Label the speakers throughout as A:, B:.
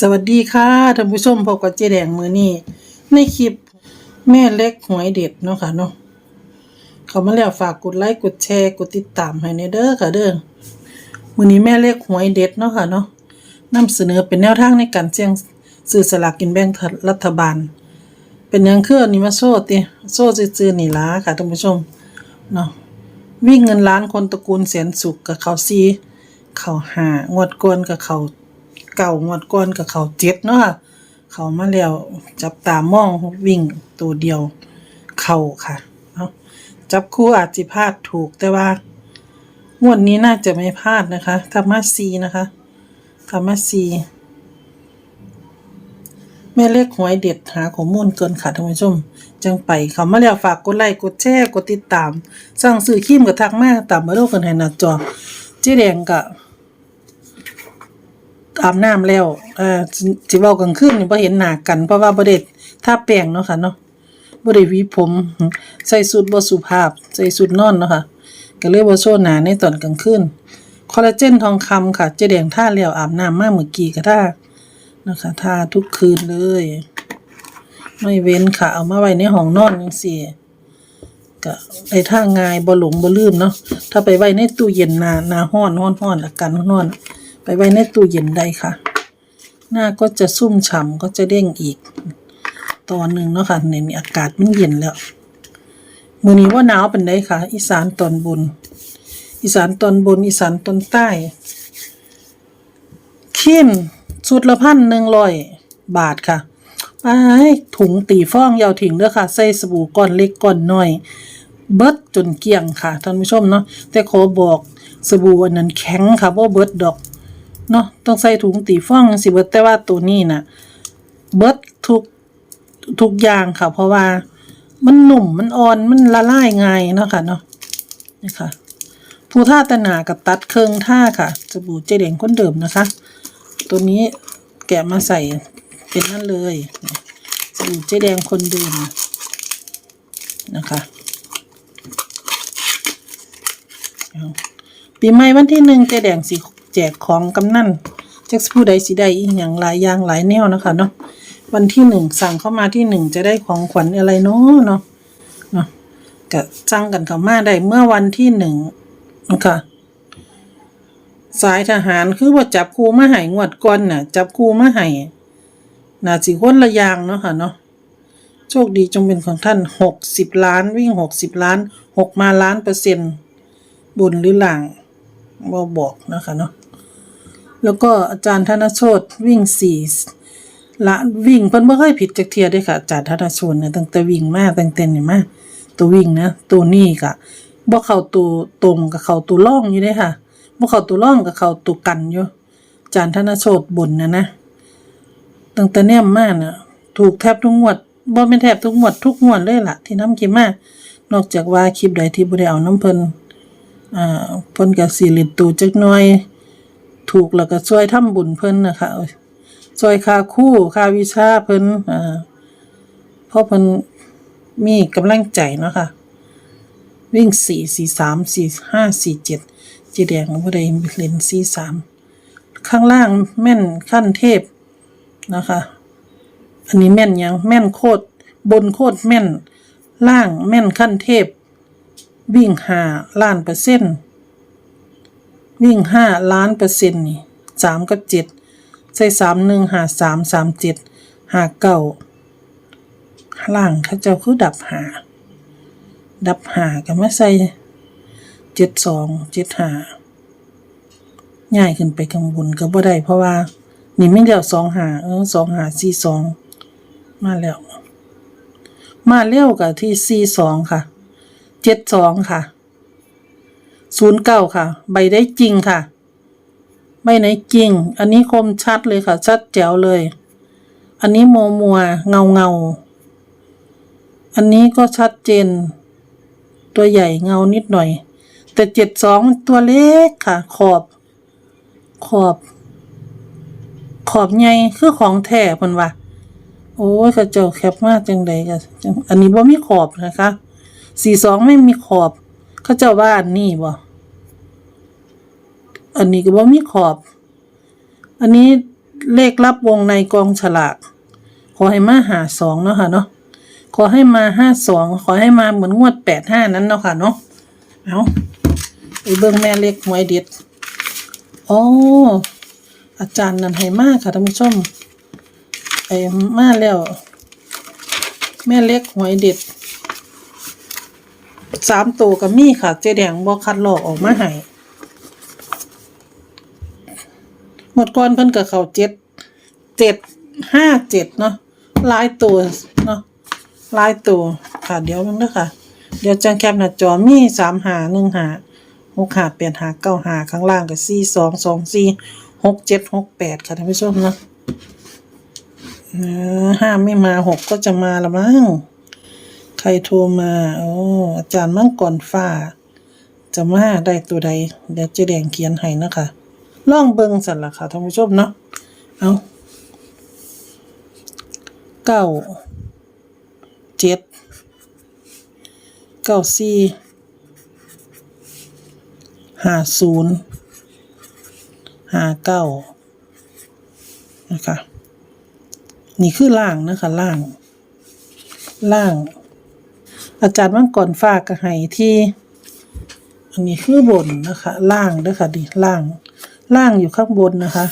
A: สวัสดีค่ะท่านผู้ชมพบกับเจ๊แดงมือนี้ในคลิปแม่เล็กหวยเด็ดเนาะค่ะเนาะเขามาแล้วฝากกดไลค์กดแชร์กดติดตามให้ในเด้อค่ะเด้อมือนี้แม่เล็กหวยเด็ดเนาะค่ะเนาะนำเสนอเป็นแนวทางในการเสี่ยงซื้อสลากกินแบ่งรัฐบาล เป็นยังเคืออันนี้มาโซ่ติโซ่ซื่อๆนี่ล่ะค่ะท่านผู้ชมเนาะวิ่งเงินล้านคนตระกูลแสนสุขกับเขาซีเขาหางวดก่อนกับเขา เก่างวดก่อนกับเขาเจ็ดเนาะค่ะ เขามาแล้วจับตามองวิ่งตัวเดียว เข่าค่ะเาจับคู่อาจจะพลาดถูกแต่ว่างวดนี้น่าจะไม่พลาดนะคะธรรมะซีนะคะธรรมะซีแม่เลขหวยเด็ดหาข้อมูลเกินค่ะท่านผู้ชม จังไปเขามาแล้วฝากกดไลค์กดแชร์กดติดตาม สั่งซื้อครีมกับทักมาตามมาโลกกันให้หน้าจอเจ๊แดงกับ อาบน้ำแล้วเอ่อสิสิเว้ากลางคืนนี่บ่เห็นหน้ากัน เพราะว่าบ่ได้ทาแป้งเนาะค่ะเนาะบ่ได้หวีผม ใส่สูทบ่สุภาพ ใส่สูทนอนเนาะค่ะก็เลยบ่โชว์หน้าในตอนกลางคืนคอลลาเจนทองคำค่ะเจแดงท่าแล้วอาบน้ำมากเมื่อกี้ก็ท่านะคะท่าทุกคืนเลย ไม่เว้นค่ะ เอามาไว้ในห้องนอนจังซี่ก็ไอ้ท่าง่ายบ่หลงบ่ลืมเนาะถ้าไปไว้ในตู้เย็นนาหนาร้อนร้อนร้อนอาการร้อน ไปไว้ในตู้เย็นได้ค่ะ หน้าก็จะซุ่มฉ่ำก็จะเด้งอีก ตอนหนึ่งเนาะค่ะในนี้อากาศมันเย็นแล้วมือนี้ว่าหนาวเป็นไดค่ะ อีสานตอนบน อีสานตอนบน อีสานตอนใต้ขิมสุดละพันหนึ่งร้อยบาทค่ะไปถุงตีฟองยาวถิงเด้อค่ะ ใส่สบู่ก้อนเล็กก้อนน้อย เบิดจนเกี้ยงค่ะท่านผู้ชมเนาะแต่ขอบอกสบู่อันนั้นแข็งค่ะบ่เบิดดอก เนาะต้องใส่ถุงตีฟองสิเบิดแต่ว่าตัวนี้น่ะ เบิดทุกทุกอย่างค่ะ เพราะว่ามันหนุ่มมันอ่อนมันละลายง่ายเนาะค่ะเนาะนี่ค่ะ ผู้ท่าตะนากับตัดเครื่องท่าค่ะสบู่เจเด่งคนเดิมนะคะ ตัวนี้แกะมาใส่เป็นนั่นเลยสบู่เจแดงคนเดิมนะคะปีใหม่วันที่หนึ่งเจแดงสิ แจกของกำนันจักสิผู้ใดสิได้อีกอย่างหลายอย่างหลายแนวนะคะเนาะวันที่หนึ่งสั่งเข้ามาที่หนึ่งจะได้ของขวัญอะไรเนาะเนาะเนาะก็สั่งกันเข้ามาได้เมื่อวันที่หนึ่งนะคะสายทหารคือว่าจับครูมาให้งวดก่อนน่ะ จับครูมาให้น่าสิคนละอย่างเนาะค่ะเนาะโชคดีจงเป็นของท่านหกสิบล้านวิ่งหกสิบล้านหกมาล้านเปอร์เซ็นต์บนหรือหล่างบ่บอกนะคะเนาะ แล้วก็อาจารย์ธนโชตวิ่งสี่ละวิ่งเพิ่นบ่เคยผิดจักเทียด้อค่ะอาจารย์ธนโชตเนี่ยตั้งแต่วิ่งมาตั้งแต่นี่มาตัววิ่งนะตัวนี้ก็บ่เข้าตัวตรงกับเข้าตัวร่องอยู่เด้ค่ะบ่เข้าตัวร่องกับเข้าตัวกันอยู่อาจานธนโชตบนนะนะตั้งแต่แนมมาน่ะถูกแทบทุกงวดบ่แม่นแทบทุกงวดทุกงวดเลยล่ะ ที่น้ำคลิปมานอกจากว่าคลิปใดที่บ่ได้เอาน้ำเพิ่นอ่าเพิ่นก็สิเลิดตูจักหน่อย ถูกแล้วก็ช่วยทำบุญเพิ่นนะคะช่วยค่าคู่ค่าวิชาเพิ่นอ่าเพราะเพิ่นมีกำลังใจเนาะค่ะ วิ่งสี่สี่สามสี่ห้าสี่เจ็ดจีแดงบ่ได้เล่นสี่สามข้างล่างแม่นขั้นเทพนะคะ อันนี้แม่นยังแม่นโคตรบนโคตรแม่น ล่างแม่นขั้นเทพ วิ่งหาล้านเปอร์เซ็นต์ วิ่งห้าล้านเปอร์เซ็นต์นี่สามกับเจ็ดใส่สามหนึ่งหาสามสามเจ็ดหาเก้าล่างเขาเจ้าคือดับหา ดับหากันมาใส่เจ็ดสองเจ็ดหาง่ายขึ้นไปข้างบนก็บ่ได้เพราะว่า นี่ไม่เดียวสองหาเออสองหาสี่สองมาแล้ว มาเร็วกับที่สี่สองค่ะเจ็ดสองค่ะ ศูนย์เก้าค่ะ ใบได้จริงค่ะ ใบไหนจริง อันนี้คมชัดเลยค่ะ ชัดแจ๋วเลย อันนี้โมมัวเงาเงา อันนี้ก็ชัดเจน ตัวใหญ่เงานิดหน่อย แต่เจ็ดสองตัวเล็กค่ะ ขอบ ขอบ ขอบใหญ่คือของแท้เพิ่นว่าโอ้ยเข้าเจ้าแคปมากจังใดก็จังอันนี้บ่มีขอบนะคะสี่สองไม่มีขอบ เขาเจ้าว่าอันนี้บ่อันนี้ก็บ่มีขอบ อันนี้เลขรับวงในกองฉลาก ขอให้มาหาสองเนาะค่ะเนาะขอให้มาห้าสองขอให้มาเหมือนงวดแปดห้านั้นเนาะค่ะเนาะเอาไปเบิ่งแม่เล็กหวยเด็ดอ๋ออาจารย์นันให้มากค่ะท่านผู้ชมไอ้มาแล้ว แม่เล็กหวยเด็ด สามตัวกับมีค่ะ เจ๊แดงบอคัดลอกออกมาให้หมดก่อนเพิ่นกับเขาเจ็ดเจ็ดห้าเจ็ดเนาะลายตัวเนาะลายตัวค่ะเดี๋ยวนึงเด้อค่ะ เดี๋ยวจังแคปหน้าจอมีสามหาหนึ่งหาหกหาเปลี่ยนหาเก้าหาข้างล่างกับสี่สองสองสี่หกเจ็ดหกแปดค่ะท่านผู้ชมเนาะห้าไม่มาหกก็จะมาละมั้ง รโทรมาโอ้อาจารย์มั่งก่อนฟ้า จะมาได้ตัวใด เดี๋ยวเจะแดงเขียนให้นะคะลองเบิ่งสันละค่ะท่านผู้ชมเนาะเอาเก้าเจ็ดเก้าสี่ห้าศูนย์ห้าเก้านะคะ นี่คือล่างนะคะล่างล่าง อาจารย์มังกรฟ้ากระไห้ที่ อันนี้คือบนนะคะ ล่างด้วยค่ะดิล่าง ล่างอยู่ข้างบนนะคะ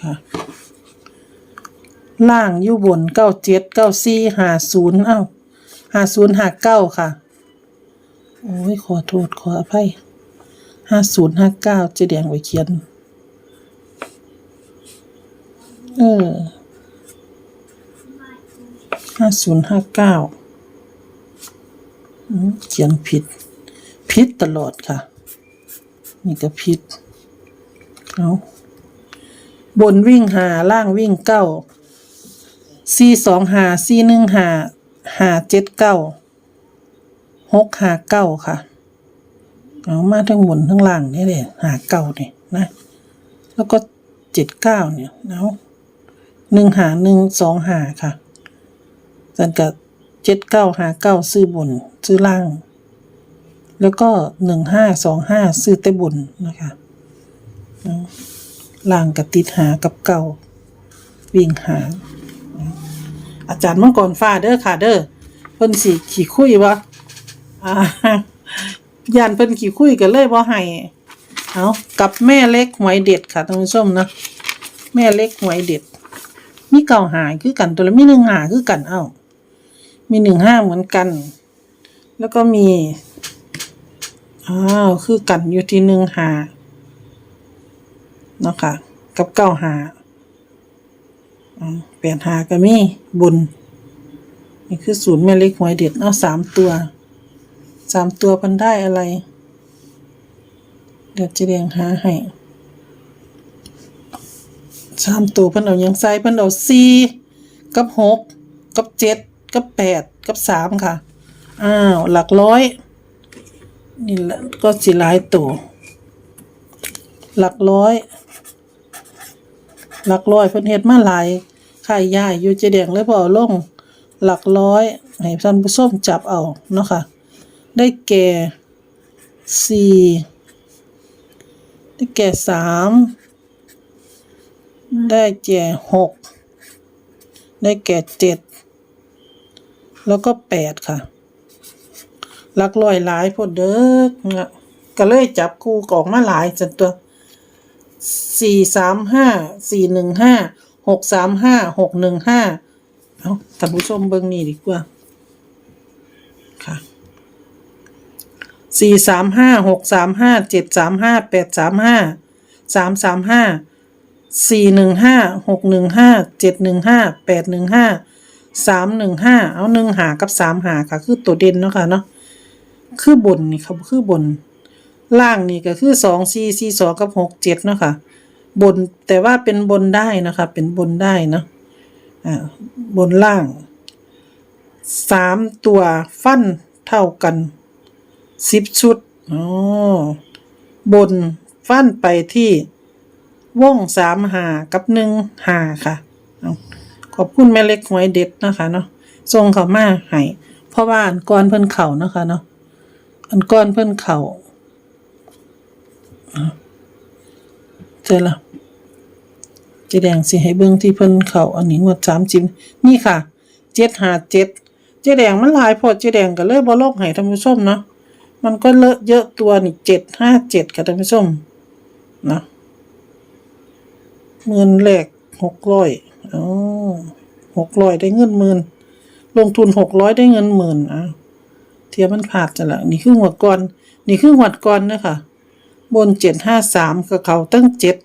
A: ค่ะล่างอยู่บนเก้าเจ็ดเก้าสี่ห้าศูนย์เอ้าห้าศูนย์ห้าเก้าค่ะ โอ้ยขอโทษขออภัยห้าศูนย์ห้าเก้าจะแดงไว้เขียน เออห้าศูนย์ห้าเก้าเขียนผิด ผิดตลอดค่ะ นี่ก็ผิด เอาบนวิ่งหาล่างวิ่งเก้าสี่สองหาสี่หนึ่งหาหาเจ็ดเก้าหกหาเก้าค่ะ เอามาทั้งบนทั้งล่างนี่เลยหาเก้าเนี่ยนะ แล้วก็เจ็ดเก้าเนี่ยเอา หนึ่งหาหนึ่งสองหาค่ะสันกับเจ็ดเก้าหาเก้าซื้อบนซื้อล่าง แล้วก็หนึ่งห้าสองห้าซื้อแต่บนนะคะล่างกับติดหากับเก้าวิ่งหา อาจารย์มังกรฟ้าเด้อค่ะเด้อเพิ่นสิขี่คุยวะอ่ายานเพิ่นขี่คุยกันเลยบ่ให้เอากับแม่เล็กหวยเด็ดค่ะท่านผู้ชมนะแม่เล็กหวยเด็ด มีเก่าหายคือกันตัวละมีหนึ่งหาคือกันเอ้ามีหนึ่งห้าเหมือนกัน แล้วก็มีอ้าวคือกันอยู่ที่หนึ่งหาเนาะค่ะกับเก้าหาอ่าแปดหาก็มีบุญนี่คือศูนย์แม่เล็กหวยเด็ดเอาสามตัวสามตัวมันได้อะไร เดี๋ยวจะเรียงหาให้ สามตัวเพิ่นเอายังใส่เพิ่นเอาสี่กับหกกับเจ็ดกับแปดกับสามค่ะ อ้าว หลักร้อย นี่แหละก็สิหลายตัว หลักร้อย หลักร้อยเพิ่นเฮ็ดมาหลายค่ายย่ายอยู่เจแดงเลยบ่เอาลง หลักร้อยให้ท่านผู้ชมจับเอาเนาะค่ะ ได้แก่สี่ได้แก่สาม ได้แก่หกได้แก่เจ็ดแล้วก็แปดค่ะหลักร้อยหลายพอเด้อนะก็เลยจับคู่กออกมาหลายจนตัวสี่สามห้าสี่หนึ่งห้าหกสามห้าหกหนึ่งห้าเอาท่านผู้ชมเบิ่งนี่ดีกว่าค่ะสี่สามห้าหกสามห้าเจ็ดสามห้าแปดสามห้าสามสามห้า สี่หนึ่งห้าหกหนึ่งห้าเจ็ดหนึ่งห้าแปดหนึ่งห้าสามหนึ่งห้าเอาหนึ่งหากับสามหาค่ะ คือตัวเด่นเนาะค่ะเนาะคือบนนี่ครับคือบน ล่างนี่ก็คือสองสี่สี่สองกับหกเจ็ดเนาะค่ะ บนแต่ว่าเป็นบนได้นะคะเป็นบนได้เนาะอ่าบนล่างสามตัวฟันเท่ากันสิบชุดอ๋อบนฟันไปที่ วงสามหากับหนึ่งหาค่ะ ขอบคุณแม่เล็กหวยเด็ดนะคะเนาะส่งเขามาให้เพราะว่าอันก้อนเพิ่นเข่านะคะเนาะอันก้อนเพิ่นเข่าเจอละเจแดงสิให้เบิ่งที่เพิ่นเข่าอันนี้งวดสามจิมนี่ค่ะเจ็ดหาเจ็ดเจแดงมันลายพอเจแดงก็เลยบ่ลอกให้ท่านผู้ชมเนาะมันก็เลอะเยอะตัวนี่เจ็ดห้าเจ็ดค่ะท่านผู้ชมเนาะ เงินแรกหกร้อยอ๋อหกร้อยได้เงินหมื่นลงทุนหกร้อยได้เงินหมื่นอะเทียบมันขาดจะละนี่คือหัวก่อนนี่คือหัวก่อนนะคะบนเจ็ดห้าสามกับเขาตั้งเจ็ด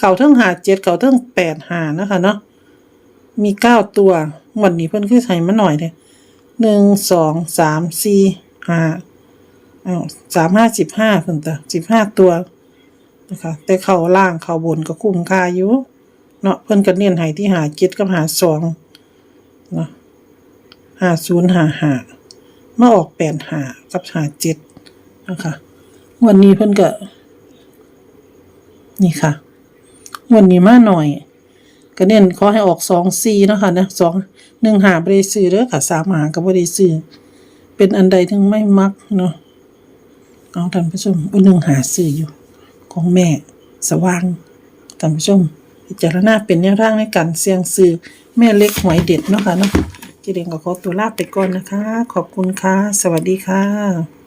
A: เขาทั้งหาเจ็ดเขาทั้งแปดหานะคะเนาะมีเก้าตัววันนี้เพิ่นคือใส่มาหน่อยเลยหนึ่งสองสามสี่ห้าอ้าวสามห้าสิบห้าเพิ่นจ้ะสิบห้าตัว นะคะ แต่เขาล่างเขาบนก็คุ้มค่าอยู่เนาะเพิ่อนก็เน้นให้ที่หาเจ็ดกับหาสองเนาะหาศูนย์หาหามาออกแปดหากับหาเจ็ดนะคะวันนี้เพิ่อนก็นี่ค่ะวันนี้มาหน่อย ก็เน้นขอให้ออกสองสี่เนะคะนะสองหนึ่งหาบริซื้อเด้อค่ะสามหากับบริซื้อเป็นอันใดถึงไม่มักเนาะเอาท่านผู้ชมอุนหนึ่งหาซื้ออยู่ ของแม่สว่างท่านผู้ชมพิจารณาเป็นแนวทางในการเสี่ยงซื้อแม่เล็กหวยเด็ดเนาะค่ะเนาะเจเดงก็ขอตัวลาไปก่อนนะคะ ขอบคุณค่ะ สวัสดีค่ะ